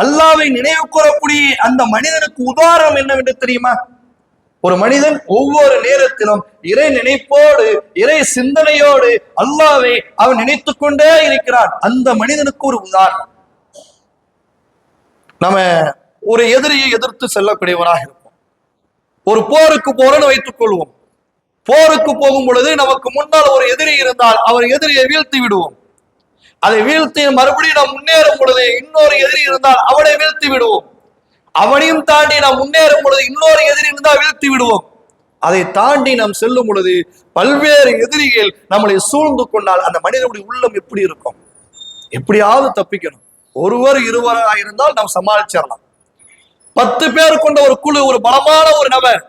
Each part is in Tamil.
அல்லாவை நினைவு கூறக்கூடிய அந்த மனிதனுக்கு உதாரணம் என்னவென்று தெரியுமா? ஒரு மனிதன் ஒவ்வொரு நேரத்திலும் இறை நினைப்போடு இறை சிந்தனையோடு அல்லாவை அவன் நினைத்துக் கொண்டே இருக்கிறான். அந்த மனிதனுக்கு ஒரு உதாரணம். நம்ம ஒரு எதிரியை எதிர்த்து செல்லக்கூடியவராக இருப்போம். ஒரு போருக்கு போறன்னு வைத்துக் கொள்வோம். போருக்கு போகும் பொழுது நமக்கு முன்னால் ஒரு எதிரி இருந்தால் அவர் எதிரியை வீழ்த்தி விடுவோம். அதை வீழ்த்தி மறுபடியும் நாம் முன்னேறும் பொழுது இன்னொரு எதிரி இருந்தால் அவனை வீழ்த்தி விடுவோம். அவனையும் தாண்டி நாம் முன்னேறும் பொழுது இன்னொரு எதிரி இருந்தால் வீழ்த்தி விடுவோம். அதை தாண்டி நாம் செல்லும் பொழுது பல்வேறு எதிரிகள் நம்மளை சூழ்ந்து கொண்டால் அந்த மனிதனுடைய உள்ளம் எப்படி இருக்கும்? எப்படியாவது தப்பிக்கணும். ஒருவர் இருவராக இருந்தால் நாம் சமாளிச்சிடலாம். பத்து பேர் கொண்ட ஒரு குழு ஒரு பலமான ஒரு நபர்.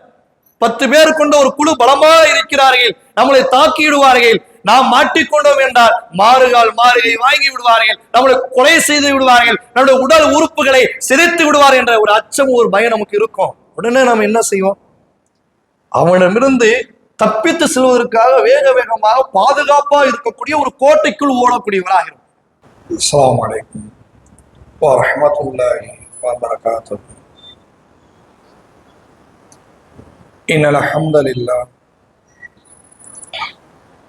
பத்து பேர் கொண்ட ஒரு குழு பலமா இருக்கிறார்கள். நம்மளை தாக்கிவிடுவார்கள் நாம் மாட்டிக்கொண்டோம் என்றால் மாறுகால் மாறுகை வாங்கி விடுவார்கள் நம்மளை கொலை செய்து விடுவார்கள் நம்முடைய உடல் உறுப்புகளை சிதைத்து விடுவார் என்ற ஒரு அச்சம் ஒரு பயம் நமக்கு இருக்கும் உடனே நாம் என்ன செய்வோம் அவனிடமிருந்து தப்பித்து செல்வதற்காக வேக வேகமாக பாதுகாப்பா இருக்கக்கூடிய ஒரு கோட்டைக்குள் ஓடக்கூடியவராக இருக்கும் السلام عليكم ورحمة الله وبركاته إن الحمد لله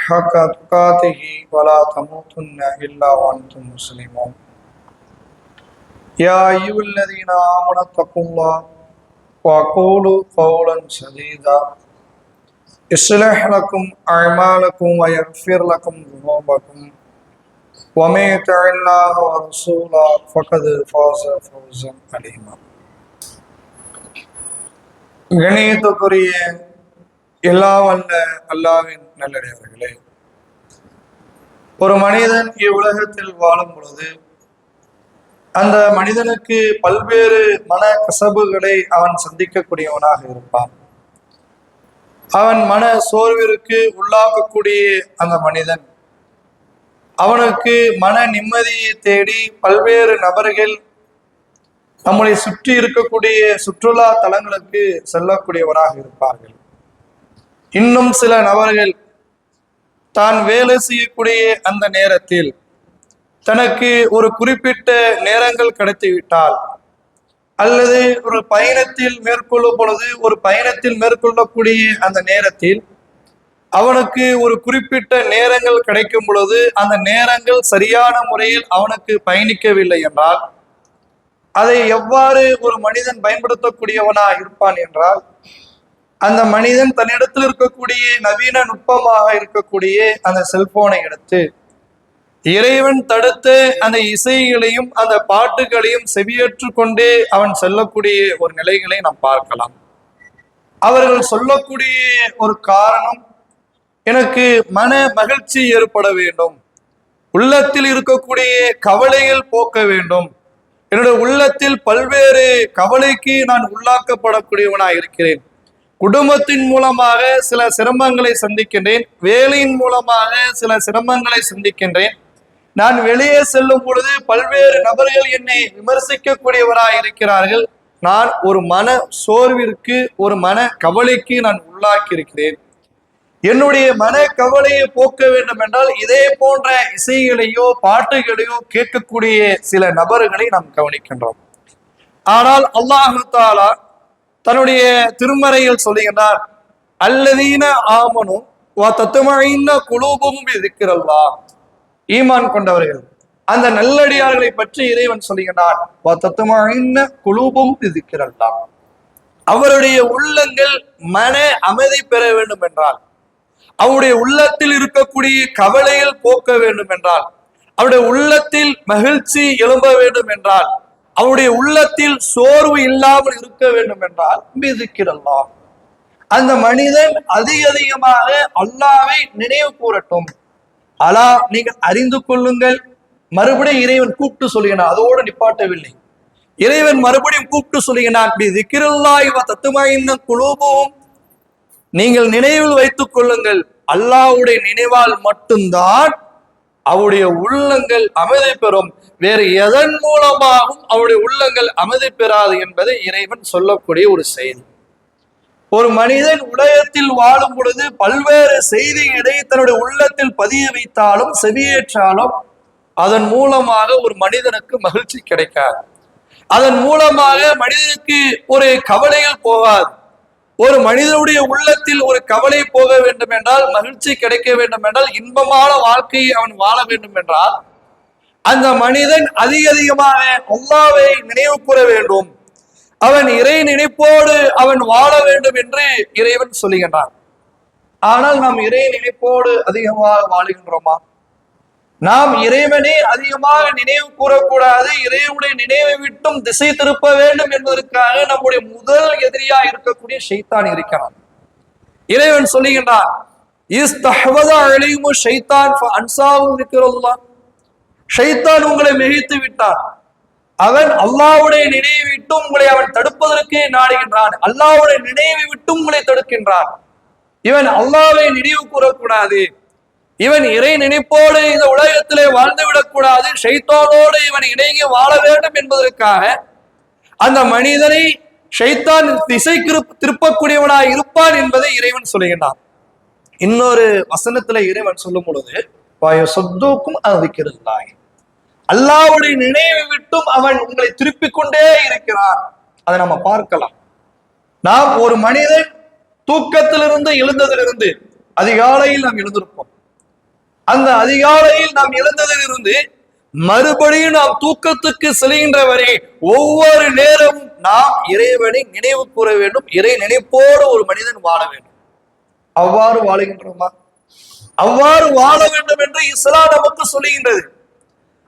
حق تقاته ولا تموتن إلا وأنتم مسلمون يا أيها الذين آمنوا اتقوا الله وقولوا قولا سديدا يصلح لكم أعمالكم ويغفر لكم ذنوبكم ومن يطع الله ورسوله فقد فاز فوزا عليما கணியத்துக்குரிய எல்லா வல்ல அல்லாவின் நல்லடியார்களே ஒரு மனிதன் இவ்வுலகத்தில் வாழும் பொழுது அந்த மனிதனுக்கு பல்வேறு மன கசபுகளை அவன் சந்திக்கக்கூடியவனாக இருப்பான். அவன் மன சோர்விற்கு உள்ளாக்கக்கூடிய அந்த மனிதன் அவனுக்கு மன நிம்மதியை தேடி பல்வேறு நபர்கள் நம்மளை சுற்றி இருக்கக்கூடிய சுற்றுலா தலங்களுக்கு செல்லக்கூடியவராக இருப்பார்கள். இன்னும் சில நபர்கள் தான் வேலை செய்யக்கூடிய அந்த நேரத்தில் தனக்கு ஒரு குறிப்பிட்ட நேரங்கள் கிடைத்துவிட்டால் அல்லது ஒரு பயணத்தில் மேற்கொள்ளும் பொழுது ஒரு பயணத்தில் மேற்கொள்ளக்கூடிய அந்த நேரத்தில் அவனுக்கு ஒரு குறிப்பிட்ட நேரங்கள் கிடைக்கும் பொழுது அந்த நேரங்கள் சரியான முறையில் அவனுக்கு பயணிக்கவில்லை என்றால் அதை எவ்வாறு ஒரு மனிதன் பயன்படுத்தக்கூடியவனா இருப்பான் என்றால் அந்த மனிதன் தன்னிடத்தில் இருக்கக்கூடிய நவீன நுட்பமாக இருக்கக்கூடிய அந்த செல்போனை எடுத்து இறைவன் தடுத்து அந்த இசைகளையும் அந்த பாட்டுகளையும் செவியேற்று கொண்டே அவன் செல்லக்கூடிய ஒரு நிலைகளை நாம் பார்க்கலாம். அவர்கள் சொல்லக்கூடிய ஒரு காரணம் எனக்கு மன மகிழ்ச்சி ஏற்பட வேண்டும். உள்ளத்தில் இருக்கக்கூடிய கவலைகள் போக்க வேண்டும். என்னுடைய உள்ளத்தில் பல்வேறு கவலைக்கு நான் உள்ளாக்கப்படக்கூடியவனாக இருக்கிறேன் குடும்பத்தின் மூலமாக சில சிரமங்களை சந்திக்கின்றேன். வேலையின் மூலமாக சில சிரமங்களை சந்திக்கின்றேன். நான் வெளியே செல்லும் பொழுது பல்வேறு நபர்கள் என்னை விமர்சிக்கக்கூடியவராக இருக்கிறார்கள். நான் ஒரு மன சோர்விற்கு ஒரு மன கவலைக்கு நான் உள்ளாக்கி இருக்கிறேன் என்னுடைய மன கவலையை போக்க வேண்டும் என்றால் இதே போன்ற இசைகளையோ பாட்டுகளையோ கேட்கக்கூடிய சில நபர்களை நாம் கவனிக்கின்றோம். ஆனால் அல்லாஹு தாலா தன்னுடைய திருமறையில் சொல்லுகின்றார் அல்லதீன ஆமனும் வா தத்துமைன குலூபமும் இருக்கிறல்லா ஈமான் கொண்டவர்கள் அந்த நல்லடியார்களை பற்றி இறைவன் சொல்லுகிறான் "வத்தத்மஇன்ன குலூபும் இருக்கிறல்லா அவருடைய உள்ளங்கள் மன அமைதி பெற வேண்டும் என்றால் அவருடைய உள்ளத்தில் இருக்கக்கூடிய கவலைகள் போக்க வேண்டும் என்றால் அவருடைய உள்ளத்தில் மகிழ்ச்சி எழும்ப வேண்டும் என்றால் அவருடைய உள்ளத்தில் சோர்வு இல்லாமல் இருக்க வேண்டும் என்றால் பிதிக்கிறல்லாம் அந்த மனிதன் அதிக அதிகமாக அல்லாவை நினைவு கூறட்டும். அலா நீங்கள் அறிந்து கொள்ளுங்கள். மறுபடியும் இறைவன் கூப்பிட்டு சொல்லுகிறான் அதோடு நிப்பாட்டவில்லை. இறைவன் மறுபடியும் கூப்பிட்டு சொல்லுகிறான் திக்கிரல்லாய் தத்துமாயின்ன குழுவும் நீங்கள் நினைவில் வைத்துக் கொள்ளுங்கள் அல்லாஹ்வுடைய நினைவால் மட்டும்தான் அவருடைய உள்ளங்கள் அமைதி பெறும். வேறு எதன் மூலமாகவும் அவருடைய உள்ளங்கள் அமைதி பெறாது என்பதை இறைவன் சொல்லக்கூடிய ஒரு செய்தி. ஒரு மனிதன் உலகத்தில் வாழும் பொழுது பல்வேறு செய்திகளை தன்னுடைய உள்ளத்தில் பதிய வைத்தாலும் செவியேற்றாலும் அதன் மூலமாக ஒரு மனிதனுக்கு மகிழ்ச்சி கிடைக்காது. அதன் மூலமாக மனிதனுக்கு ஒரு கவலைகள் போகாது. ஒரு மனிதனுடைய உள்ளத்தில் ஒரு கவலை போக வேண்டும் என்றால் மகிழ்ச்சி கிடைக்க வேண்டும் என்றால் இன்பமான வாழ்க்கையை அவன் வாழ வேண்டும் என்றால் அந்த மனிதன் அதிக அதிகமாக அல்லாவை நினைவு கூற வேண்டும். அவன் இறை நினைப்போடு அவன் வாழ வேண்டும் என்று இறைவன் சொல்லுகின்றான். ஆனால் நாம் இறை நினைப்போடு அதிகமாக வாழுகின்றோமா? நாம் இறைவனை அதிகமாக நினைவு கூறக்கூடாது. இறைவனுடைய நினைவை விட்டும் திசை திருப்ப வேண்டும் என்பதற்காக நம்முடைய முதல் எதிரியா இருக்கக்கூடிய ஷைத்தான் இருக்கிறான். இறைவன் சொல்லுகின்றான் ஷைத்தான் அன்சாவும் ஷைத்தான் உங்களை மிகைத்து விட்டான். அவன் அல்லாவுடைய நினைவை விட்டு உங்களை அவன் தடுப்பதற்கே நாடுகின்றான். அல்லாவுடைய நினைவை விட்டும் உங்களை தடுக்கின்றான். இவன் அல்லாவை நினைவு கூறக்கூடாது. இவன் இறை நினைப்போடு இந்த உலகத்திலே வாழ்ந்து விடக்கூடாது ஷைத்தானோடு இவன் இணங்கி வாழ வேண்டும் என்பதற்காக அந்த மனிதனை ஷைத்தான் திசை திருப்ப- திருப்பக்கூடியவனாய் இருப்பான் என்பதை இறைவன் சொல்லுகின்றான். இன்னொரு வசனத்துல இறைவன் சொல்லும் பொழுது வாயு சொத்துக்கும் அறிவிக்கிறாய் அல்லாவுடைய நினைவை விட்டும் அவன் உங்களை திருப்பிக் கொண்டே இருக்கிறான். அதை நம்ம பார்க்கலாம். நாம் ஒரு மனிதன் தூக்கத்திலிருந்து எழுந்ததிலிருந்து அதிகாலையில் நாம் எழுந்திருப்போம். அந்த அதிகாலையில் நாம் எழுந்ததிலிருந்து மறுபடியும் நாம் தூக்கத்துக்கு செல்கின்ற வரை ஒவ்வொரு நேரமும் நாம் இறைவனை நினைவு கூற வேண்டும் இறை நினைப்போடு ஒரு மனிதன் வாழ வேண்டும். அவ்வாறு வாழுகின்றோமா? அவ்வாறு வாழ வேண்டும் என்று இஸ்லாம் நமக்கு சொல்லுகின்றது.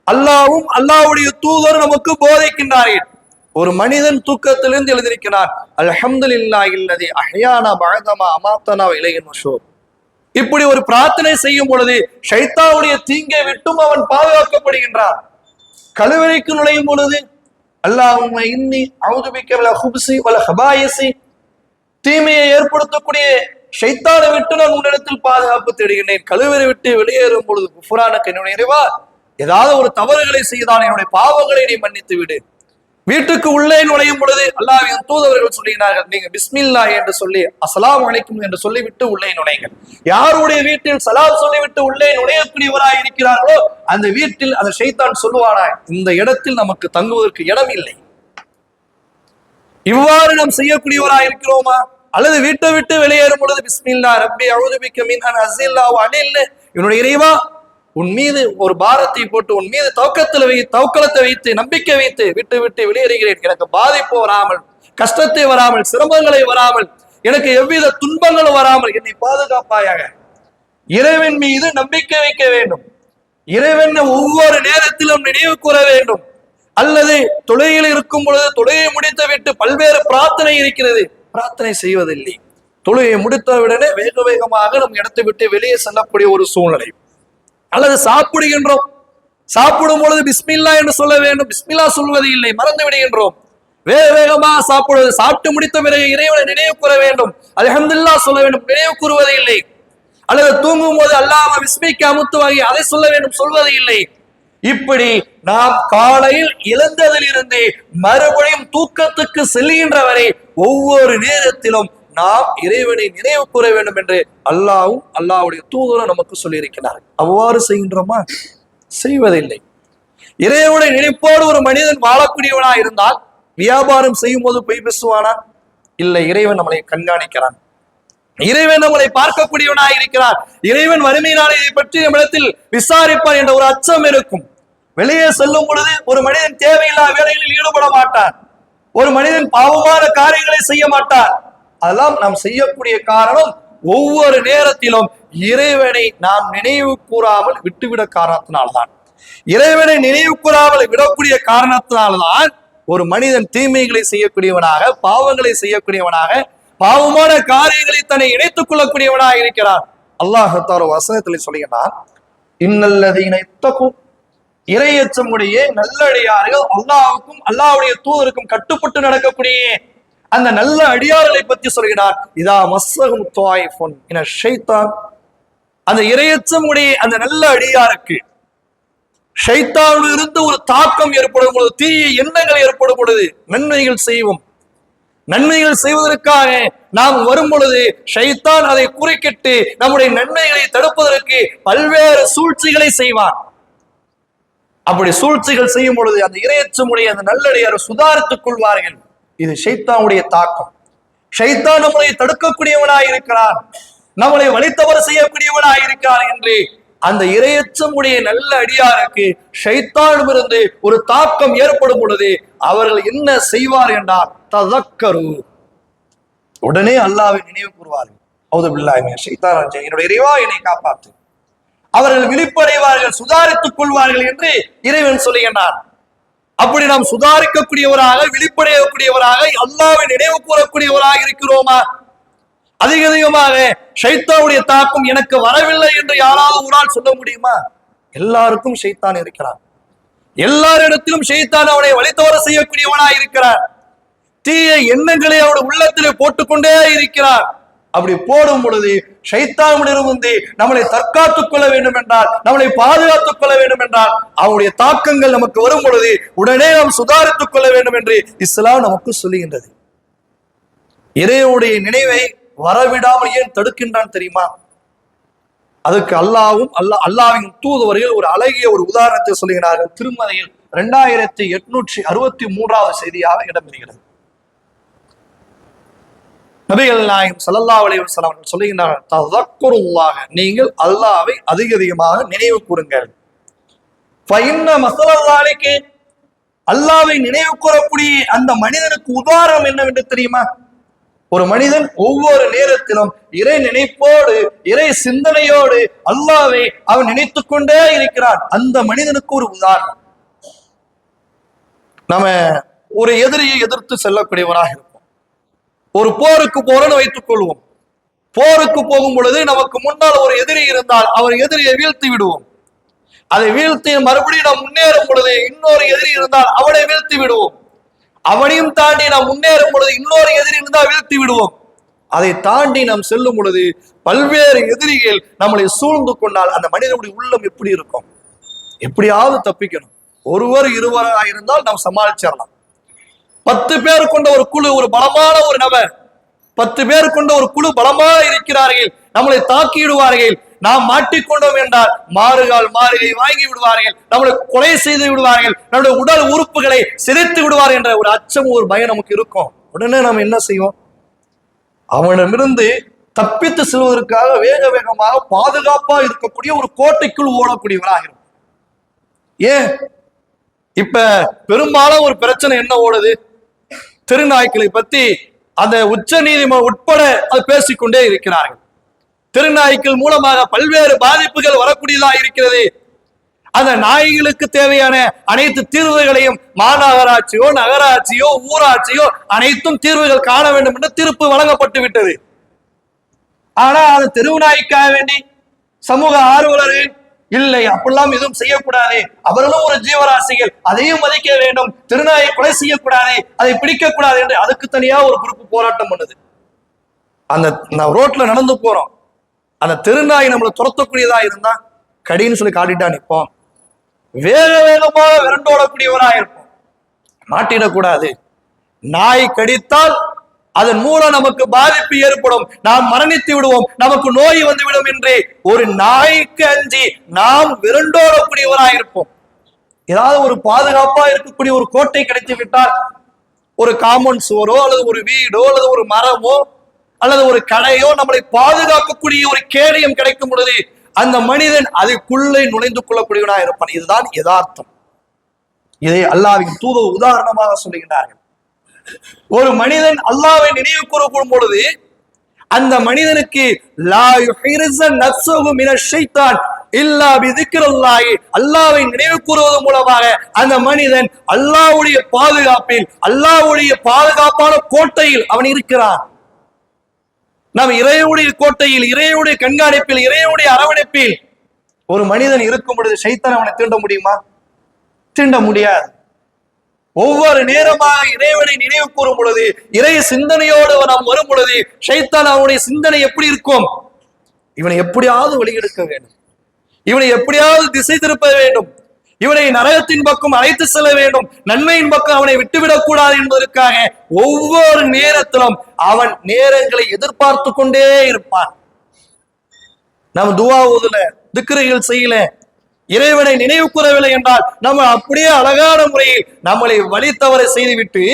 அல்லாவும் அல்லாவுடைய தூதர் நமக்கு போதைக்கின்றார்கள். ஒரு மனிதன் தூக்கத்திலிருந்து எழுந்திருக்கிறான் இல்லா இல்லதே அஹ்யானா பழகமா அமாத்தனா இலையின் மஷூர் இப்படி ஒரு பிரார்த்தனை செய்யும் பொழுது ஷைத்தாவுடைய தீங்கை விட்டும் அவன் பாதுகாக்கப்படுகின்றான். கழுவறைக்கு நுழையும் பொழுது அல்லாஹ் இன்னி அவுதுபிக்க வல ஹுப்சி வல ஹபாயசி. தீமையை ஏற்படுத்தக்கூடிய ஷைத்தானை விட்டு நான் உன்னிடத்தில் பாதுகாப்பு தேடுகின்றேன். கழுவறை விட்டு வெளியேறும் பொழுது குஃபுரானுக்கு என்னுடைய நிறைவா ஏதாவது ஒரு தவறுகளை செய்தால் என்னுடைய பாவங்களை நீ மன்னித்து விடு வீட்டுக்கு உள்ளே நுழையும் பொழுது அல்லாஹ்வின் தூதவர்கள் சொல்லுகிறார்கள் நீங்க பிஸ்மில்லா என்று சொல்லி அசலாம் அழைக்கும் என்று சொல்லிவிட்டு உள்ளே நுழையுங்கள். யாருடைய வீட்டில் சலாம் சொல்லிவிட்டு உள்ளே நுழையக்கூடியவராய் இருக்கிறார்களோ அந்த வீட்டில் அந்த ஷைத்தான் சொல்லுவானா இந்த இடத்தில் நமக்கு தங்குவதற்கு இடம் இல்லை. இவ்வாறு நாம் செய்யக்கூடியவராய் இருக்கிறோமா? அல்லது வீட்டை விட்டு வெளியேறும் பொழுது பிஸ்மில்லா ரப்பி அவுதுபிக்க மின் அன் அசில்லா அணில் என்னுடைய இறைவா? உன் மீது ஒரு பாரத்தை போட்டு உன் மீது தௌக்கத்தில் வை தௌக்கலத்தை வைத்து நம்பிக்கை வைத்து விட்டு விட்டு வெளியேறுகிறேன். எனக்கு பாதிப்பு வராமல் கஷ்டத்தை வராமல் சிரமங்களை வராமல் எனக்கு எவ்வித துன்பங்களும் வராமல் என்னை பாதுகாப்பாயாக. இறைவன் மீது நம்பிக்கை வைக்க வேண்டும். இறைவன் ஒவ்வொரு நேரத்திலும் நினைவு கூற வேண்டும். அல்லது தொழுகையில் இருக்கும் பொழுது தொழுகையை முடித்து விட்டு பல்வேறு பிரார்த்தனை இருக்கிறது. பிரார்த்தனை செய்வதில்லை. தொழுகையை முடித்தவுடனே வேக வேகமாக நம் இடத்தை விட்டு வெளியே செல்லக்கூடிய ஒரு சூழ்நிலை. அல்லது சாப்பிடுகின்றோம். சாப்பிடும் பொழுது பிஸ்மில்லா என்று சொல்ல வேண்டும். பிஸ்மில்லா சொல்வது இல்லை மறந்து விடுகின்றோம். வேக வேகமாக சாப்பிடுவது சாப்பிட்டு முடித்த பிறகு இறைவனை நினைவு கூற வேண்டும். அல்ஹம்துலில்லாஹ் சொல்ல வேண்டும் நினைவு கூறுவது இல்லை. அல்லது தூங்கும் போது அல்லாம விஸ்மிக்கு அமுத்துவாகி அதை சொல்ல வேண்டும் சொல்வது இல்லை. இப்படி நாம் காலையில் எழுந்ததிலிருந்து மறுபடியும் தூக்கத்துக்கு செல்கின்ற வரை ஒவ்வொரு நேரத்திலும் நாம் இறைவனை நினைவு கூற வேண்டும் என்று அல்லாவும் அல்லாவுடைய தூதரும் நமக்கு சொல்லியிருக்கிறார். அவ்வாறு செய்கின்றோமா? செய்வதில்லை. இறைவனுடைய நினைப்போடு ஒரு மனிதன் வாழக்கூடியவனா இருந்தால் வியாபாரம் செய்யும் போது பொய் பேசுவானா? இல்லை இறைவன் நம்மளை கண்காணிக்கிறான். இறைவன் நம்மளை பார்க்கக்கூடியவனா இருக்கிறார் இறைவன் வறுமையினால் இதை பற்றி நம்மிடத்தில் விசாரிப்பான் என்ற ஒரு அச்சம் இருக்கும். வெளியே செல்லும் பொழுது ஒரு மனிதன் தேவையில்லா வேலைகளில் ஈடுபட மாட்டான். ஒரு மனிதன் பாவமான காரியங்களை செய்ய மாட்டான். அதெல்லாம் நாம் செய்யக்கூடிய காரணம் ஒவ்வொரு நேரத்திலும் இறைவனை நாம் நினைவு கூறாமல் விட்டுவிட காரணத்தினால்தான். இறைவனை நினைவு கூறாமல் விடக்கூடிய காரணத்தினால்தான் ஒரு மனிதன் தீமைகளை செய்யக்கூடியவனாக பாவங்களை செய்யக்கூடியவனாக பாவமான காரியங்களை தன்னை இணைத்துக் கொள்ளக்கூடியவனாக இருக்கிறான். அல்லாஹத்தார் வசனத்தில் சொல்லுகிறான் இன்னல்லதீன இத்தகும் இறையச்சமுடைய நல்லடியார்கள் அல்லாவுக்கும் அல்லாவுடைய தூதருக்கும் கட்டுப்பட்டு நடக்கக்கூடிய அந்த நல்ல அடியார்களை பற்றி சொல்கிறார். இதா மஸ்ஸகும் என ஷைத்தான். அந்த இரையச்சமுடைய அந்த நல்ல அடியாருக்கு ஷைத்தானில் இருந்து ஒரு தாக்கம் ஏற்படும் பொழுது தீய எண்ணங்கள் ஏற்படும் பொழுது நன்மைகள் செய்வோம். நன்மைகள் செய்வதற்காக நாம் வரும் பொழுது ஷைத்தான் அதை குறுக்கிட்டு நம்முடைய நன்மைகளை தடுப்பதற்கு பல்வேறு சூழ்ச்சிகளை செய்வான் அப்படி சூழ்ச்சிகள் செய்யும் பொழுது அந்த இரையச்சமுடைய அந்த நல்லடியார் சுதாரித்துக் கொள்வார்கள். இது ஷைத்தானுடைய தாக்கம். ஷைத்தான் நம்மளை தடுக்கக்கூடியவனாய் இருக்கிறான். நம்மளை வழித்தவறு செய்யக்கூடியவனாய் இருக்கிறான் என்று அந்த இரையச்சமுடைய நல்ல அடியாருக்கு ஷைத்தானிடமிருந்து ஒரு தாக்கம் ஏற்படும் பொழுது அவர்கள் என்ன செய்வார் என்றால் ததக்கரு. உடனே அல்லாவை நினைவு கூறுவார்கள் அவுது என்னுடைய இறைவா என்னை காப்பாத்து அவர்கள் விழிப்படைவார்கள் சுதாரித்துக் கொள்வார்கள் என்று இறைவன் சொல்லுகின்றான் அப்படி நாம் சுதாரிக்கக்கூடியவராக வெளிப்படையக்கூடியவராக அல்லாவை நினைவு கூறக்கூடியவராக இருக்கிறோமா? அதிக அதிகமாக ஷைத்தாவுடைய தாக்கம் எனக்கு வரவில்லை என்று யாராவது ஒரு ஆள் சொல்ல முடியுமா? எல்லாருக்கும் ஷைத்தான் இருக்கிறான். எல்லாரிடத்திலும் ஷைத்தான் அவனை வழித்தவர செய்யக்கூடியவனாய் இருக்கிறார் தீய எண்ணங்களை அவருடைய உள்ளத்திலே போட்டுக்கொண்டே இருக்கிறார் அப்படி போடும் பொழுது ஷைத்தானிடமிருந்து நம்மளை தற்காத்துக் கொள்ள வேண்டும் என்றால் நம்மளை பாதுகாத்துக் கொள்ள வேண்டும் என்றால் அவனுடைய தாக்கங்கள் நமக்கு வரும் பொழுது உடனே நாம் சுதாரித்துக் கொள்ள வேண்டும் என்று இஸ்லாம் நமக்கு சொல்லுகின்றது. இறைவனுடைய நினைவை வரவிடாமல் ஏன் தடுக்கின்றான் தெரியுமா? அதுக்கு அல்லாவும் அல்லா அல்லாவின் தூதுவரையில் ஒரு அழகிய ஒரு உதாரணத்தை சொல்லுகிறார்கள். திருமலையில் இரண்டாயிரத்தி எட்நூற்றி அறுபத்தி மூன்றாவது செய்தியாக இடம்பெறுகிறது. நபிகள் நாயகம் சல்லல்லா அலைஹி வஸல்லம் அவர்கள் சொல்லுகின்றார்கள் ததக்குருல்லாஹ. நீங்கள் அல்லாவை அதிக அதிகமாக நினைவு கூறுங்கள். பயின்ன மசலல்லாலைக்கு அல்லாவை நினைவு கூறக்கூடிய அந்த மனிதனுக்கு உதாரணம் என்னவென்று தெரியுமா? ஒரு மனிதன் ஒவ்வொரு நேரத்திலும் இறை நினைப்போடு இறை சிந்தனையோடு அல்லாவை அவன் நினைத்துக் கொண்டே இருக்கிறான். அந்த மனிதனுக்கு ஒரு உதாரணம். நம்ம ஒரு எதிரியை எதிர்த்து செல்லக்கூடியவராக ஒரு போருக்கு போறோம்னு வைத்துக் கொள்வோம். போருக்கு போகும் பொழுது நமக்கு முன்னால் ஒரு எதிரி இருந்தால் அவர் எதிரியை வீழ்த்தி விடுவோம். அதை வீழ்த்தி மறுபடியும் நாம் முன்னேறும் பொழுது இன்னொரு எதிரி இருந்தால் அவனை வீழ்த்தி விடுவோம். அவனையும் தாண்டி நாம் முன்னேறும் பொழுது இன்னொரு எதிரி இருந்தால் வீழ்த்தி விடுவோம். அதை தாண்டி நாம் செல்லும் பொழுது பல்வேறு எதிரிகள் நம்மளை சூழ்ந்து கொண்டால் அந்த மனிதனுடைய உள்ளம் எப்படி இருக்கும்? எப்படியாவது தப்பிக்கணும். ஒருவர் இருவராக இருந்தால் நாம் சமாளிச்சிடலாம். பத்து பேர் கொண்ட ஒரு குழு ஒரு பலமான ஒரு நபர். பத்து பேர் கொண்ட ஒரு குழு பலமாக இருக்கிறார்கள். நம்மளை தாக்கிவிடுவார்கள் நாம் மாட்டிக்கொண்டோம் என்றால் மாறுகால் மாறுகை வாங்கி விடுவார்கள். நம்மளை கொலை செய்து விடுவார்கள். நம்முடைய உடல் உறுப்புகளை சிதைத்து விடுவார் என்ற ஒரு அச்சம் ஒரு பயம் நமக்கு இருக்கும். உடனே நாம் என்ன செய்வோம்? அவனிடமிருந்து தப்பித்து செல்வதற்காக வேக வேகமாக பாதுகாப்பா இருக்கக்கூடிய ஒரு கோட்டைக்குள் ஓடக்கூடியவராக இருக்கும் ஏன்? இப்ப பெரும்பாலும் ஒரு பிரச்சனை என்ன ஓடுது? திருநாய்க்களை பத்தி அந்த உச்ச நீதிமன்றம் உட்பட அது பேசிக்கொண்டே இருக்கிறார்கள். திருநாய்க்கள் மூலமாக பல்வேறு பாதிப்புகள் வரக்கூடியதா இருக்கிறது. அந்த நாய்களுக்கு தேவையான அனைத்து தீர்வுகளையும் மாநகராட்சியோ நகராட்சியோ ஊராட்சியோ அனைத்தும் தீர்வுகள் காண வேண்டும் என்று தீர்ப்பு வழங்கப்பட்டு விட்டது. ஆனா அது தெருவு நாய்க்காக வேண்டி சமூக ஆர்வலர்கள் இல்லை அப்படிலாம் எதுவும் செய்யக்கூடாது. அவர்களும் ஒரு ஜீவராசிகள். அதையும் மதிக்க வேண்டும். திருநாயை கொலை செய்யக்கூடாது. அதை பிடிக்க கூடாது என்று அதுக்கு தனியா ஒரு குரூப் போராட்டம் பண்ணுது. அந்த நான் ரோட்ல நடந்து போறோம். அந்த திருநாய் நம்மளை துரத்தக்கூடியதா இருந்தா கடின்னு சொல்லி காட்டிட்டா நிற்போம் வேக வேகமாக விரண்டோடக்கூடியவரா இருப்போம். மாட்டிடக்கூடாது. நாய் கடித்தால் அதன் மூலம் நமக்கு பாதிப்பு ஏற்படும். நாம் மரணித்து விடுவோம். நமக்கு நோய் வந்துவிடும் என்று ஒரு நாய்க்கு அஞ்சி நாம் விரண்டோடக்கூடியவராக இருப்போம். ஏதாவது ஒரு பாதுகாப்பா இருக்கக்கூடிய ஒரு கோட்டை கிடைத்து விட்டால் ஒரு காம்பவுண்ட் சுவரோ அல்லது ஒரு வீடோ அல்லது ஒரு மரமோ அல்லது ஒரு கடையோ நம்மளை பாதுகாக்கக்கூடிய ஒரு கேடயம் கிடைக்கும் பொழுது அந்த மனிதன் அதுக்குள்ளே நுழைந்து கொள்ளக்கூடியவனாக இருப்பான். இதுதான் யதார்த்தம். இதை அல்லாவின் தூத உதாரணமாக சொல்லுகிறார்கள் ஒரு மனிதன் அல்லாவை நினைவு கூறப்படும் பொழுது அந்த மனிதனுக்கு லா இல்லா நினைவு கூறுவது மூலமாக அந்த மனிதன் அல்லாவுடைய பாதுகாப்பில் அல்லாஹ்வுடைய பாதுகாப்பான கோட்டையில் அவன் இருக்கிறான். நாம் இறையுடைய கோட்டையில் இறையுடைய கண்காணிப்பில் இறையுடைய அரவணைப்பில் ஒரு மனிதன் இருக்கும் பொழுது சைத்தான் அவனை தீண்ட முடியுமா? தீண்ட முடியாது. ஒவ்வொரு நேரமாக இறைவனை நினைவு கூறும் பொழுது இறை சிந்தனையோடு நாம் வரும் பொழுது ஷைத்தான் அவனுடைய சிந்தனை எப்படி இருக்கும்? இவனை எப்படியாவது வெளியெடுக்க வேண்டும். இவனை எப்படியாவது திசை திருப்ப வேண்டும். இவனை நரகத்தின் பக்கம் அழைத்து செல்ல வேண்டும். நன்மையின் பக்கம் அவனை விட்டுவிடக் கூடாது என்பதற்காக ஒவ்வொரு நேரத்திலும் அவன் நேரங்களை எதிர்பார்த்து கொண்டே இருப்பான். நாம் துவா ஓதுல திக்கிரைகள் செய்யல இறைவனை நினைவு கூறவில்லை என்றால் நம்ம அப்படியே அழகான முறையில் நம்மளை வழி செய்துவிட்டு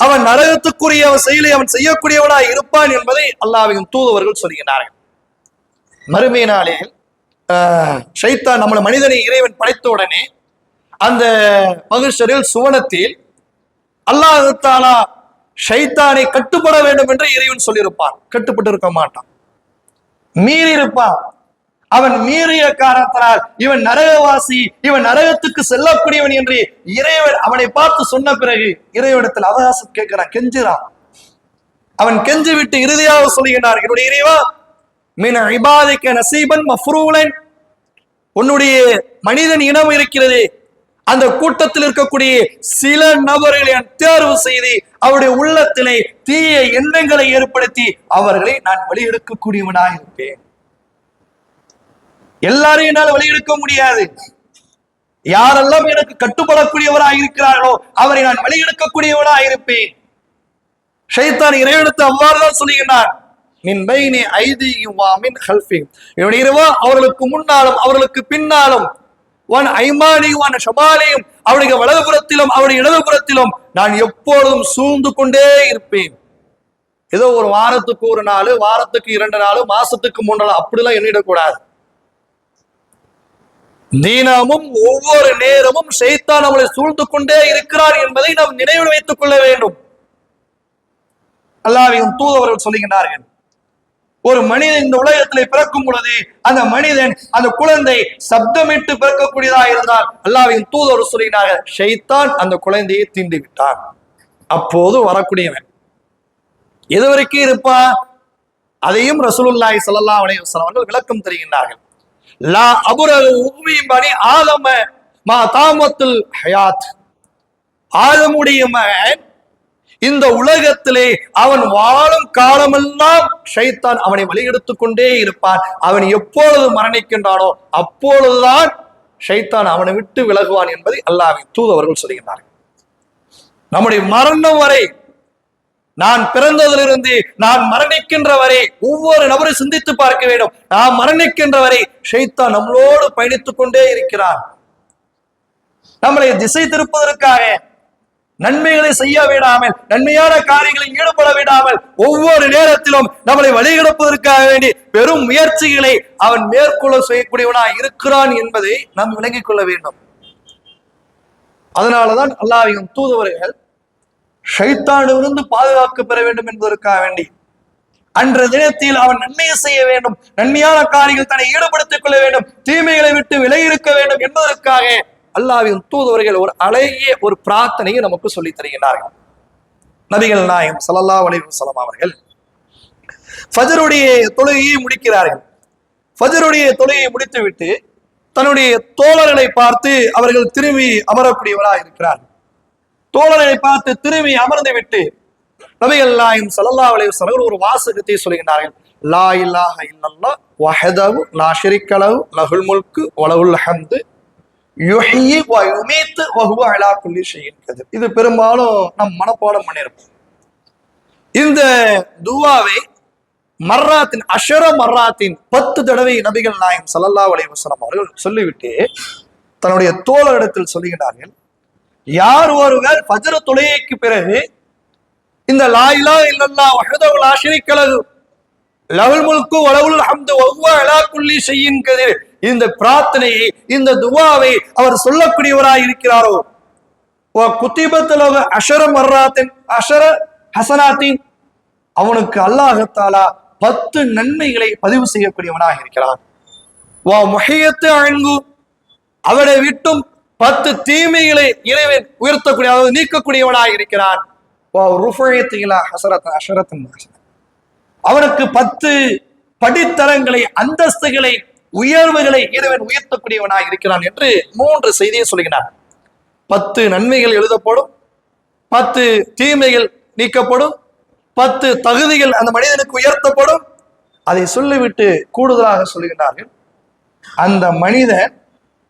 அவன் நரகத்துக்குரிய அவன் செயலை அவன் செய்யக்கூடியவனா இருப்பான் என்பதை அல்லாவின் தூதுவர்கள் சொல்கிறார்கள். மறுமை நாளில் ஆஹ், ஷைத்தான் நம்மள மனிதனை இறைவன் படைத்த உடனே அந்த மகிழ்ச்சரில் சுவனத்தில் அல்லாஹ் தாலா ஷைத்தானை கட்டுப்பட வேண்டும் என்று இறைவன் சொல்லியிருப்பான். கட்டுப்பட்டு இருக்க மாட்டான். மீறி இருப்பான் அவன் மீறிய காரணத்தினால் இவன் நரகவாசி இவன் நரகத்துக்கு செல்லக்கூடியவன் என்று இறைவன் அவனை பார்த்து சொன்ன பிறகு இறைவனத்தில் அவகாசம் கேட்கிறான் கெஞ்சுறான் அவன் கெஞ்சு விட்டு இறுதியாக சொல்லுகிறான் என்னுடைய இறைவா மின இபாதிக்க நசீபன் மஃப்ரூலன் உன்னுடைய மனிதன் இனம் இருக்கிறது. அந்த கூட்டத்தில் இருக்கக்கூடிய சில நபர்களை தேர்வு செய்து அவருடைய உள்ளத்திலே தீய எண்ணங்களை ஏற்படுத்தி அவர்களை நான் வழியெடுக்கக்கூடியவனாக இருப்பேன் எல்லாரையும் என்னால் வழியெடுக்க முடியாது. யாரெல்லாம் எனக்கு கட்டுப்படக்கூடியவராக இருக்கிறார்களோ அவரை நான் வழியெடுக்கக்கூடியவனாக இருப்பேன் ஷைத்தான் இறைவனுக்கு அவ்வாறுதான் சொல்லுகிறான் மின் என்னுடைய இரவா அவர்களுக்கு முன்னாலும் அவர்களுக்கு பின்னாலும் வான் ஐமானி வான் ஷபாலியும் அவருடைய வலதுபுறத்திலும் அவருடைய இடதுபுறத்திலும் நான் எப்பொழுதும் சூழ்ந்து கொண்டே இருப்பேன். ஏதோ ஒரு வாரத்துக்கு ஒரு நாள் வாரத்துக்கு இரண்டு நாள் மாசத்துக்கு மூன்று நாள் அப்படிலாம் எண்ணிடக்கூடாது. தினமும் ஒவ்வொரு நேரமும் ஷைத்தான் நம்மளை சூழ்ந்து கொண்டே இருக்கிறார் என்பதை நாம் நினைவில் வைத்துக் கொள்ள வேண்டும். அல்லாவின் தூதவர்கள் சொல்லுகின்றார்கள் ஒரு மனிதன் இந்த உலகத்திலே பிறக்கும் பொழுது அந்த மனிதன் அந்த குழந்தை சப்தமிட்டு பிறக்கக்கூடியதாக இருந்தால் அல்லாவின் தூதவர் சொல்லுகிறார்கள் ஷைத்தான் அந்த குழந்தையை தீண்டு விட்டான். அப்போது வரக்கூடியவன் எதுவரைக்கும் இருப்பா அதையும் ரசூலுல்லாய் சல்லா அலைஹி அவர்கள் விளக்கம் தெரிகின்றார்கள். லா அபுரல் உம்மி பணி ஆதம மா தாமத்துல் ஹயாத். ஆலமுடைய மகன் இந்த உலகத்திலே அவன் வாழும் காலமெல்லாம் ஷைத்தான் அவனை வழியெடுத்துக் கொண்டே இருப்பான். அவன் எப்பொழுது மரணிக்கின்றானோ அப்பொழுதுதான் ஷைத்தான் அவனை விட்டு விலகுவான் என்பதை அல்லாவின் தூதவர்கள் சொல்கிறார்கள் நம்முடைய மரணம் வரை நான் பிறந்ததிலிருந்து நான் மரணிக்கின்ற வரை ஒவ்வொரு நபரும் சிந்தித்து பார்க்க வேண்டும். நான் மரணிக்கின்ற வரை ஷைத்தா நம்மளோடு பயணித்துக் கொண்டே இருக்கிறான். நம்மளை திசை திருப்பதற்காக நன்மைகளை செய்ய விடாமல் நன்மையான காரியங்களில் ஈடுபட விடாமல் ஒவ்வொரு நேரத்திலும் நம்மளை வழிகெடுப்பதற்காக வேண்டி பெரும் முயற்சிகளை அவன் மேற்கொள்ள செய்யக்கூடியவனா இருக்கிறான் என்பதை நாம் விளங்கிக் கொள்ள வேண்டும். அதனாலதான் அல்லாவின் தூதுவர்கள் ஷைத்தானிலிருந்து பாதுகாக்க பெற வேண்டும் என்பதற்காக வேண்டி. அன்ற தினத்தில் அவன் நன்மையை செய்ய வேண்டும். நன்மையான காரியங்கள் தன்னை ஈடுபடுத்திக் கொள்ள வேண்டும். தீமைகளை விட்டு விலகி இருக்க வேண்டும் என்பதற்காக அல்லாவின் தூதுவர்கள் ஒரு அழகிய ஒரு பிரார்த்தனையை நமக்கு சொல்லித் தருகிறார்கள் நபிகள் நாயகம் சல்லா அலைஹி அவர்கள் ஃபஜருடைய தொழுகையை முடிக்கிறார்கள். ஃபஜருடைய தொழுகையை முடித்துவிட்டு தன்னுடைய தோழர்களை பார்த்து அவர்கள் திரும்பி அமரக்கூடியவராக இருக்கிறார்கள். தோழர்களை பார்த்து திரும்பி அமர்ந்து விட்டு நபிகள் நாயம் ஸல்லல்லாஹு அலைஹி வஸல்லம் ஒரு வாசகத்தை சொல்கிறார்கள் லா இல்லாஹ இல்லல்லா வஹதவு நாஷரிக்கலவு லகுல் முல்கு வலஹுல் ஹம்து. யுஹியி வ யுமீத்து வ அலா குல்லி ஷைஇன் இது பெரும்பாலும் நம் மனப்பாடம் பண்ணியிருப்போம் இந்த துவாவை மர்ராத்தின் அஷர மர்ராத்தின் பத்து தடவை நபிகள் நாயம் ஸல்லல்லாஹு அலைஹி வஸல்லம் அவர்கள் சொல்லிவிட்டு தன்னுடைய தோழரிடத்தில் சொல்லுகிறார்கள் யார் ஒருவர் பஜர தொழுகைக்கு பிறகு இந்த லாயிலா இல்லல்லா வஹதவுல் வஹ்தஹு லா லஹுல் முல்கு வலவுல் ஹம்து வஹுவ அலா குல்லி ஷைஇன் கதிர். இந்த பிரார்த்தனையை இந்த துவாவை அவர் சொல்லக்கூடியவராய் இருக்கிறாரோ? குத்திபத்துல அஷர மர்ராத்தின் அஷர ஹசனாத்தின். அவனுக்கு அல்லாஹத்தாலா பத்து நன்மைகளை பதிவு செய்யக்கூடியவனாக இருக்கிறான். வா முஹையத்து அழங்கு அவரை விட்டும் பத்து தீமைகளை இறைவன் உயர்த்தக்கூடிய அதாவது நீக்கக்கூடியவனாக இருக்கிறான். அவனுக்கு பத்து படித்தரங்களை அந்தஸ்துகளை உயர்வுகளை இறைவன் உயர்த்தக்கூடியவனாக இருக்கிறான் என்று மூன்று செய்தியை சொல்கிறார். பத்து நன்மைகள் எழுதப்படும் பத்து தீமைகள் நீக்கப்படும் பத்து தகுதிகள் அந்த மனிதனுக்கு உயர்த்தப்படும். அதை சொல்லிவிட்டு கூடுதலாக சொல்லுகிறார்கள் அந்த மனிதன்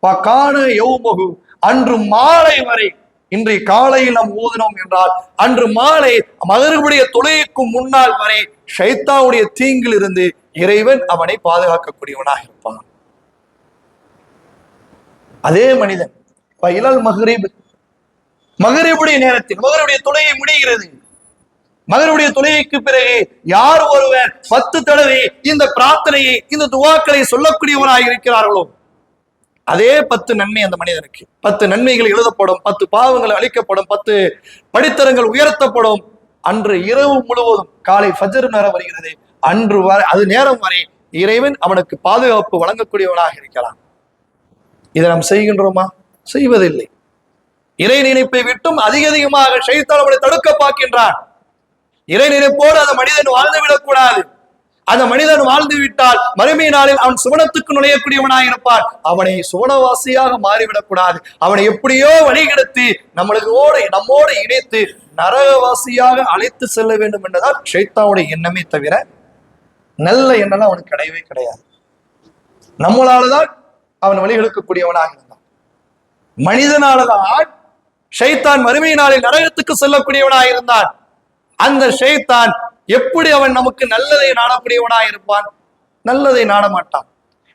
பக்கான யௌமகு. அன்று மாலை வரை இன்றைய காலையில் நாம் ஊதினோம் என்றால் அன்று மாலை மகருடைய தொழுகைக்கு முன்னால் வரை ஷைத்தாவுடைய தீங்கில் இருந்து இறைவன் அவனை பாதுகாக்கக்கூடியவனாக இருப்பான். அதே மனிதன் வயலால் மகரீப். மகரீபுடைய நேரத்தில் மகருடைய தொழுகை முடிகிறது. மகருடைய தொழுகைக்கு பிறகு யார் ஒருவர் பத்து தடவை இந்த பிரார்த்தனையை இந்த துவாக்களை சொல்லக்கூடியவராக இருக்கிறார்களோ அதே பத்து நன்மை அந்த மனிதனுக்கு. பத்து நன்மைகள் எழுதப்படும் பத்து பாவங்கள் அழிக்கப்படும் பத்து படித்தரங்கள் உயர்த்தப்படும். அன்று இரவு முழுவதும் காலை ஃபஜர் நேரம் வருகிறது. அன்று வரை அது நேரம் வரை இறைவன் அவனுக்கு பாதுகாப்பு வழங்கக்கூடியவனாக இருக்கலாம். இதை நாம் செய்கின்றோமா? செய்வதில்லை. இறை நினைப்பை விட்டும் அதிக அதிகமாக ஷைத்தான் அவனை தடுக்க பார்க்கின்றான். இறை நினைப்போடு அந்த மனிதன் வாழ்ந்து விடக்கூடாது. அந்த மனிதன் வாழ்ந்து விட்டால் மறுமை நாளில் அவன் சுவனத்துக்கு நுழையக்கூடியவனாக இருப்பான். அவனை சுவனவாசியாக மாறிவிடக்கூடாது. அவனை எப்படியோ வழிகெடுத்து நம்மளுக்கு நம்மோடு இணைத்து நரகவாசியாக அழைத்து செல்ல வேண்டும் என்றதான் ஷைத்தாவுடைய எண்ணமே தவிர நல்ல எண்ணம் அவனுக்கு கிடையவே கிடையாது. நம்மளாலதான் அவன் வழிகெடுக்கக்கூடியவனாக இருந்தான். மனிதனாலதான் ஷைத்தான் மறுமையினாலே நரகத்துக்கு செல்லக்கூடியவனாக இருந்தான். அந்த ஷைத்தான் எப்படி அவன் நமக்கு நல்லதை நாடக்கூடியவனாக இருப்பான்? நல்லதை நாடமாட்டான்.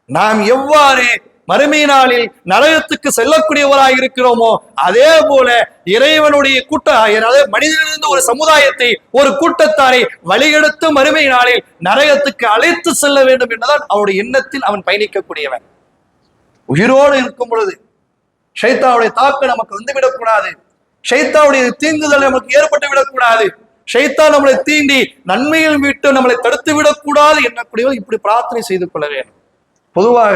நாம் எவ்வாறு மறுமை நாளில் நரகத்துக்கு செல்லக்கூடியவராக இருக்கிறோமோ அதே போல இறைவனுடைய கூட்ட அதாவது மனிதனிலிருந்து ஒரு சமுதாயத்தை ஒரு கூட்டத்தாரை வழியெடுத்து மறுமை நாளில் நரகத்துக்கு அழைத்து செல்ல வேண்டும் என்றுதான் அவருடைய எண்ணத்தில் அவன் பயணிக்கக்கூடியவன். உயிரோடு இருக்கும் பொழுது ஷைத்தாவுடைய தாக்கம் நமக்கு வந்து விடக்கூடாது ஷைத்தாவுடைய தீங்குதல் நமக்கு ஏற்பட்டு விடக்கூடாது ஷைத்தா நம்மளை தீண்டி நன்மையில் விட்டு நம்மளை தடுத்து விடக்கூடாது என்னக்கூடியவர் இப்படி பிரார்த்தனை செய்து கொள்ள வேண்டும். பொதுவாக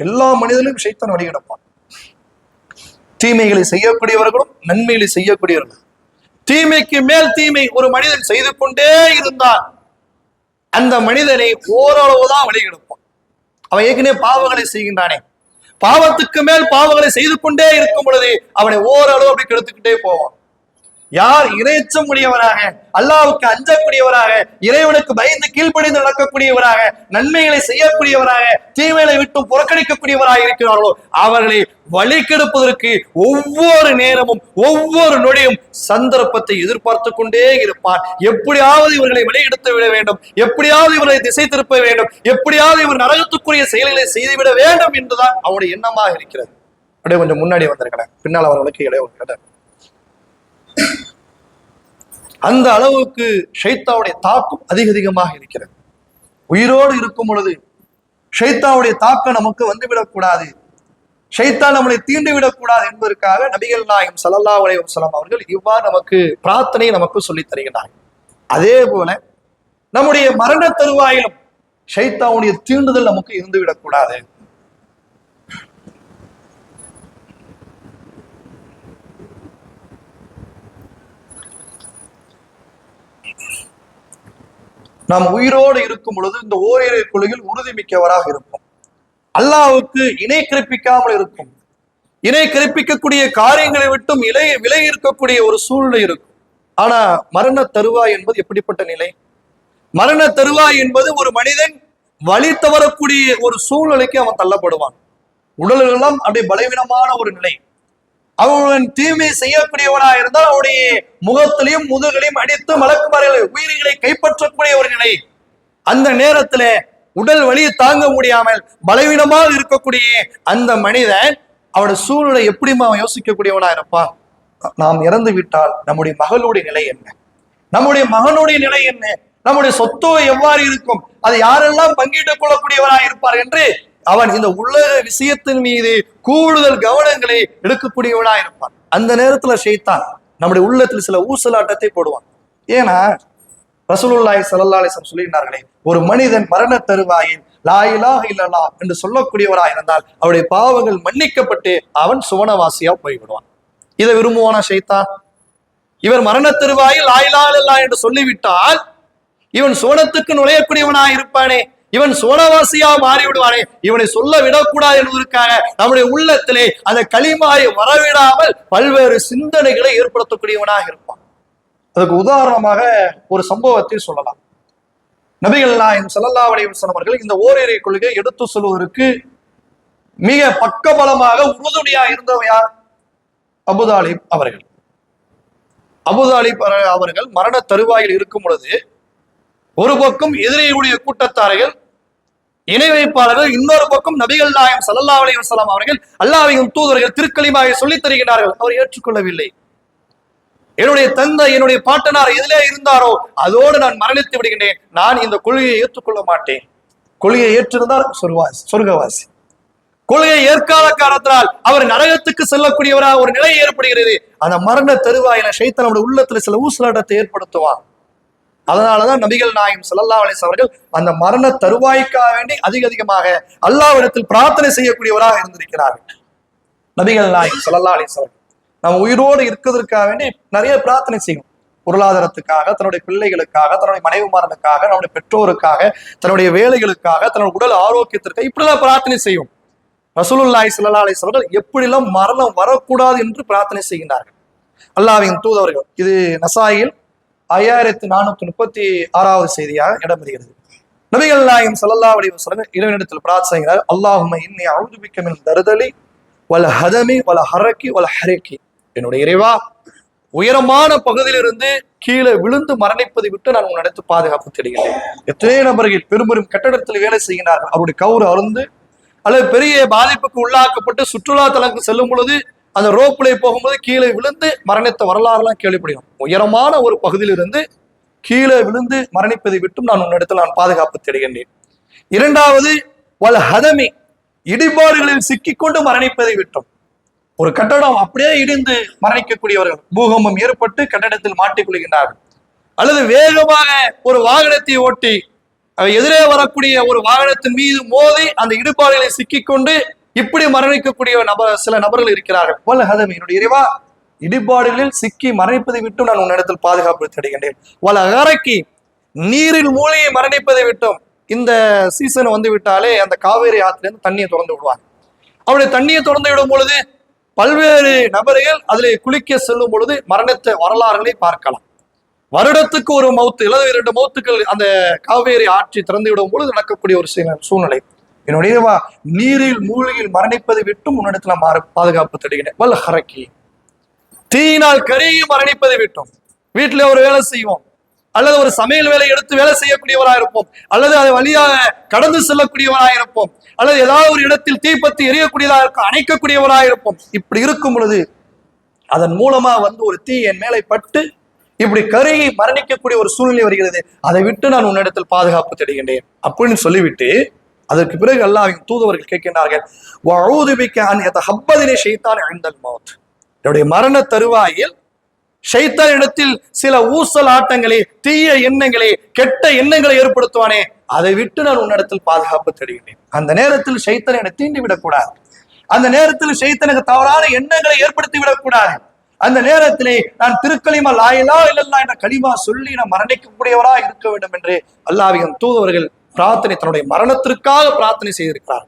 எல்லா மனிதனும் ஷைத்தான் வழிகிடப்பான் தீமைகளை செய்யக்கூடியவர்களும் நன்மைகளை செய்யக்கூடியவர்களும் தீமைக்கு மேல் தீமை ஒரு மனிதன் செய்து கொண்டே இருந்தான் அந்த மனிதனை ஓரளவுதான் வழிகெடுப்பான் அவன் ஏற்கனவே பாவங்களை செய்கின்றானே. பாவத்துக்கு மேல் பாவங்களை செய்து கொண்டே இருக்கும் பொழுது அவனை ஓரளவு அப்படி கெடுத்துக்கிட்டே போவான். யார் இறைச்சம் உடையவராக அல்லாவுக்கு அஞ்சக்கூடியவராக இறைவனுக்கு பயந்து கீழ்ப்படிந்து நடக்கக்கூடியவராக நன்மைகளை செய்யக்கூடியவராக தீமைகளை விட்டு புறக்கணிக்கக்கூடியவராக இருக்கிறார்களோ அவர்களை வழி கெடுப்பதற்கு ஒவ்வொரு நேரமும் ஒவ்வொரு நொடியும் சந்தர்ப்பத்தை எதிர்பார்த்து கொண்டே இருப்பான் எப்படியாவது இவர்களை வெளியெடுத்து விட வேண்டும். எப்படியாவது இவர்களை திசை திருப்ப வேண்டும். எப்படியாவது இவர் நரகத்துக்குரிய செயல்களை செய்துவிட வேண்டும் என்றுதான் அவனுடைய எண்ணமாக இருக்கிறது. அப்படியே கொஞ்சம் முன்னாடி வந்திருக்கிறேன். பின்னால் அவர்களுக்கு இடையே அந்த அளவுக்கு ஷைத்தாவுடைய தாக்கம் அதிக அதிகமாக இருக்கிறது. உயிரோடு இருக்கும் பொழுது ஷைத்தாவுடைய தாக்கம் நமக்கு வந்துவிடக்கூடாது ஷைத்தா நம்மளை தீண்டு விடக்கூடாது என்பதற்காக நபிகள் நாயகம் சல்லல்லா உலகம் வஸல்லம் அவர்கள் இவ்வாறு நமக்கு பிரார்த்தனை நமக்கு சொல்லித் தருகிறார் அதே போல நம்முடைய மரண தருவாயிலும் ஷைத்தாவுடைய தீண்டுதல் நமக்கு இருந்து நாம் உயிரோடு இருக்கும் பொழுது இந்த ஓரிரு குழுவில் உறுதிமிக்கவராக இருக்கும் அல்லாவுக்கு இணை கற்பிக்காமல் இருக்கும். இணை கற்பிக்கக்கூடிய காரியங்களை விட்டும் இலை விலை இருக்கக்கூடிய ஒரு சூழ்நிலை இருக்கும். ஆனா மரண தருவாய் என்பது எப்படிப்பட்ட நிலை? மரண தருவாய் என்பது ஒரு மனிதன் வழி தவறக்கூடிய ஒரு சூழ்நிலைக்கு அவன் தள்ளப்படுவான். உடலெல்லாம் அப்படியே பலவீனமான ஒரு நிலை. அவன் தீமை செய்யக்கூடியவனா இருந்தால் அவனுடைய முகத்திலையும் முதுகலையும் அடித்து மலக்குமாரிகளை உயிர்களை கைப்பற்றக்கூடிய ஒரு நிலை. அந்த நேரத்துல உடல் வலியை தாங்க முடியாமல் பலவீனமாக இருக்கக்கூடிய அந்த மனிதன் அவனோட சூழ்நிலை எப்படிமா அவன் யோசிக்கக்கூடியவனா இருப்பான்? நாம் இறந்து விட்டால் நம்முடைய மகளுடைய நிலை என்ன? நம்முடைய மகனுடைய நிலை என்ன? நம்முடைய சொத்து எவ்வாறு இருக்கும்? அதை யாரெல்லாம் பங்கிட்டுக் கொள்ளக்கூடியவராக இருப்பார் என்று அவன் இந்த உலக விஷயத்தின் மீது கூடுதல் கவனங்களை எடுக்கக்கூடியவனா இருப்பான். அந்த நேரத்துல ஷைத்தான் நம்முடைய உள்ளத்தில் சில ஊசலாட்டத்தை போடுவான். ஏன்னா ரசூலுல்லாய் ஸல்லல்லாஹு அலைஹி சொல்லினார்களே ஒரு மனிதன் மரண தருவாயின் லாயிலா இல்லலா என்று சொல்லக்கூடியவராக இருந்தால் அவருடைய பாவங்கள் மன்னிக்கப்பட்டு அவன் சுவனவாசியா போய்விடுவான். இதை விரும்புவானா ஷைத்தான்? இவர் மரண தருவாயில் லாயிலா இலாஹ என்று சொல்லிவிட்டால் இவன் சுவனத்துக்கு நுழையக்கூடியவனாக இருப்பானே இவன் சோனவாசியா மாறிவிடுவானே. இவனை சொல்ல விடக்கூடாது என்பதற்காக நம்முடைய உள்ளத்திலே அந்த களிமாறி வரவிடாமல் பல்வேறு சிந்தனைகளை ஏற்படுத்தக்கூடியவனாக இருப்பான். அதுக்கு உதாரணமாக ஒரு சம்பவத்தை சொல்லலாம். நபிகள் நாயம் சல்லல்லா அலைவசன் அவர்கள் இந்த ஓரிரை கொள்கை எடுத்து சொல்வதற்கு மிக பக்கபலமாக உறுதுணையா இருந்தவர் யார்? அபுதாலிப் அவர்கள். அபுதாலிப் அவர்கள் மரண தருவாயில் இருக்கும் பொழுது ஒரு பக்கம் எதிரியுடைய கூட்டத்தார்கள் இணை வைப்பாளர்கள் இன்னொரு பக்கம் நபிகள் நாயம் சல்லா அலைஹி வஸல்லம் அவர்கள் அல்லாவையும் தூதர்கள் திருக்கலிமாவை சொல்லித் தருகிறார்கள். அவர் ஏற்றுக்கொள்ளவில்லை. என்னுடைய தந்தை என்னுடைய பாட்டனார் எதிலே இருந்தாரோ அதோடு நான் மரணித்து விடுகின்றேன். நான் இந்த கொள்கையை ஏற்றுக்கொள்ள மாட்டேன். கொள்கையை ஏற்றிருந்தார் சொர்வாசி சொர்க்கவாசி. கொள்கையை ஏற்காத காரணத்தினால் அவர் நரகத்துக்கு செல்லக்கூடியவராக ஒரு நிலை ஏற்படுகிறது. அந்த மரண தருவாயில ஷைத்தான் நம்முடைய உள்ளத்துல சில ஊசலாட்டத்தை ஏற்படுத்துவான். அதனாலதான் நபிகள் நாயம் சல்லா அலிஸ் அவர்கள் அந்த மரண தருவாய்க்காக வேண்டி அதிக அதிகமாக அல்லாவிடத்தில் பிரார்த்தனை செய்யக்கூடியவராக இருந்திருக்கிறார்கள். நபிகள் நாயம் சல்லா அலிஸ் அவர்கள். நம்ம உயிரோடு இருக்கிறதுக்காக வேண்டி நிறைய பிரார்த்தனை செய்யும் பொருளாதாரத்துக்காக தன்னுடைய பிள்ளைகளுக்காக தன்னுடைய மனைவிமாரனுக்காக நம்முடைய பெற்றோருக்காக தன்னுடைய வேலைகளுக்காக தன்னுடைய உடல் ஆரோக்கியத்திற்காக இப்படிலாம் பிரார்த்தனை செய்யும் ரசூலுல்லாய் சல்லா அலைஹி அவர்கள் எப்படிலாம் மரணம் வரக்கூடாது என்று பிரார்த்தனை செய்கின்றார்கள். அல்லாஹ்வின் தூதவர்கள் இது நசாயில் ஐயாயிரத்தி நானூத்தி முப்பத்தி ஆறாவது செய்தியாக இடம்பெறுகிறது. நபிகள் நாயகம் சல்லல்லா அலைஹி வசலம் இறைவனிடத்தில் பிரார்த்தனைகிறார் அல்லாஹும்ம இன்னி அஊது பிக்க மின் தருதலி வல ஹதமி வல ஹரக்கி வல ஹரக்கி. என்னுடைய இறைவா உயரமான பகுதியிலிருந்து கீழே விழுந்து மரணிப்பதை விட்டு நான் உன்னிடத்து பாதுகாப்பு தேடுகிறேன். எத்தனை நபர்கள் பெரும்பெரும் கட்டடத்தில் வேலை செய்கிறார்கள். அவருடைய கவுறு அருந்து அல்லது பெரிய பாதிப்புக்கு உள்ளாக்கப்பட்டு சுற்றுலா தலங்களுக்கு செல்லும் பொழுது அந்த ரோப்லே போகும்போது கீழே விழுந்து மரணித்த வரலாறுலாம் கேள்விப்படுகிறோம். உயரமான ஒரு பகுதியிலிருந்து கீழே விழுந்து மரணிப்பதை விட்டும் நான் உன்னிடத்தில் நான் பாதுகாப்பு தேடுகின்றேன். இரண்டாவது வல் ஹதமி இடிபாடுகளில் சிக்கிக்கொண்டு மரணிப்பதை விட்டும். ஒரு கட்டடம் அப்படியே இடிந்து மரணிக்கக்கூடியவர்கள் பூகம்பம் ஏற்பட்டு கட்டடத்தில் மாட்டிக்கொள்கின்றார்கள் அல்லது வேகமாக ஒரு வாகனத்தை ஓட்டி எதிரே வரக்கூடிய ஒரு வாகனத்தின் மீது மோதி அந்த இடுபாடுகளை சிக்கிக்கொண்டு இப்படி மரணிக்கக்கூடிய நபர் சில நபர்கள் இருக்கிறார்கள். போல ஹதமி என்னுடைய இறைவா இடிபாடுகளில் சிக்கி மரணிப்பதை விட்டும் நான் உன்னிடத்தில் பாதுகாப்பு தேடுகின்றேன். வல அகரக்கி நீரில் மூளையை மரணிப்பதை விட்டும் இந்த சீசன் வந்து விட்டாலே அந்த காவேரி ஆற்றிலிருந்து தண்ணியை திறந்து விடுவாங்க அவருடைய தண்ணியை திறந்து விடும் பொழுது பல்வேறு நபர்கள் அதில் குளிக்க செல்லும் பொழுது மரணத்தை வரலாறுகளை பார்க்கலாம். வருடத்துக்கு ஒரு மௌத்து இல்லது இரண்டு மௌத்துக்கள் அந்த காவேரி ஆற்றி திறந்து விடும் பொழுது நடக்கக்கூடிய ஒரு சூழ்நிலை. என்னுடைய இறைவா, நீரில் மூழ்கில் மரணிப்பதை விட்டும் உன்னிடத்துல மாற பாதுகாப்பு தருகிறேன். வல் ஹரக்கி. தீயினால் கருகி மரணிப்பதை விட்டும். வீட்டுல ஒரு வேலை செய்வோம். அல்லது ஒரு சமையல் வேலை எடுத்து வேலை செய்யக்கூடியவராக இருப்போம். அல்லது அதை வழியாக கடந்து செல்லக்கூடியவராக இருப்போம். அல்லது ஏதாவது ஒரு இடத்தில் தீப்பத்தி எரியக்கூடியதாக இருக்கும் அணைக்கக்கூடியவராக இருப்போம். இப்படி இருக்கும் பொழுது அதன் மூலமா வந்து ஒரு தீ என் மேலே பட்டு இப்படி கருகி மரணிக்கக்கூடிய ஒரு சூழ்நிலை வருகிறது. அதை விட்டு நான் உன்னிடத்தில் பாதுகாப்பு தேடுகின்றேன் அப்படின்னு சொல்லிவிட்டு அதற்கு பிறகு அல்லாஹ்வின் தூதுவர்கள் கேட்கின்றார்கள் வஅஊது ஷைத்தான் என்னுடைய மரண தருவாயில் ஷைத்தான் இடத்தில் சில ஊசல் ஆட்டங்களை தீய எண்ணங்களை கெட்ட எண்ணங்களை ஏற்படுத்துவானே அதை விட்டு நான் உன்னிடத்தில் பாதுகாப்பு தேடுகின்றேன். அந்த நேரத்தில் ஷைத்தான் என்னை தீண்டி விடக்கூடாது. அந்த நேரத்தில் ஷைத்தனுக்கு தவறான எண்ணங்களை ஏற்படுத்தி விடக்கூடாது. அந்த நேரத்திலே நான் திருக்கலிமா லாயிலா இல்லல்லா என்ற கலிமா சொல்லி நான் மரணிக்கக்கூடியவராக இருக்க வேண்டும் என்று அல்லாவிகம் தூதுவர்கள் பிரார்த்தனை தன்னுடைய மரணத்திற்காக பிரார்த்தனை செய்திருக்கிறார்.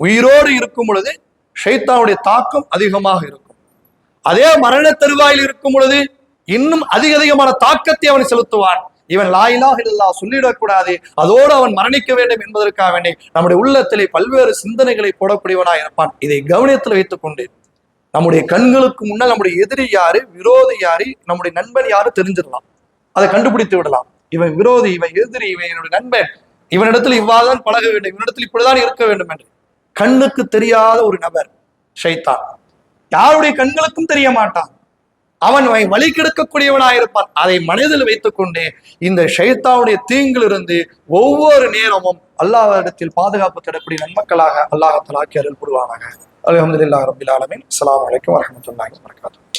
உயிரோடு இருக்கும் பொழுது ஷைத்தானுடைய தாக்கம் அதிகமாக இருக்கும். அதே மரண தருவாயில் இருக்கும் பொழுது இன்னும் அதிக அதிகமான தாக்கத்தை அவன் செலுத்துவான். இவன் லாயிலாக இல்லா சொல்லிடக்கூடாது. அதோடு அவன் மரணிக்க வேண்டும் என்பதற்காக வேண்டி நம்முடைய உள்ளத்திலே பல்வேறு சிந்தனைகளை போடக்கூடியவனாக இருப்பான். இதை கவனத்தில் வைத்துக்கொண்டு நம்முடைய கண்களுக்கு முன்னால் நம்முடைய எதிரி யாரு விரோதி யாரு நம்முடைய நண்பன் யாரு தெரிஞ்சிடலாம். அதை கண்டுபிடித்து விடலாம். இவன் விரோதி இவன் எதிரி இவன் என்னுடைய நண்பன். இவனிடத்தில் இவ்வாறுதான் பழக வேண்டும் இவனிடத்தில் இப்படிதான் இருக்க வேண்டும் என்று. கண்ணுக்கு தெரியாத ஒரு நபர் ஷைத்தான். யாருடைய கண்களுக்கும் தெரிய மாட்டான். அவன் வழி கெடுக்கக்கூடியவனாக இருப்பான். அதை மனதில் வைத்துக்கொண்டு இந்த ஷைத்தாவுடைய தீங்கிலிருந்து ஒவ்வொரு நேரமும் அல்லாஹ்விடத்தில் பாதுகாப்பு தரக்கூடிய நன்மக்களாக அல்லாஹ் தலாக்கி அருள் புரிவானாக அலமதுல்லா ரபில் ஆலமின். அஸ்ஸலாமு வலைக்கம் வரஹ்மத்துல்லாஹி வபரகாத்துஹு.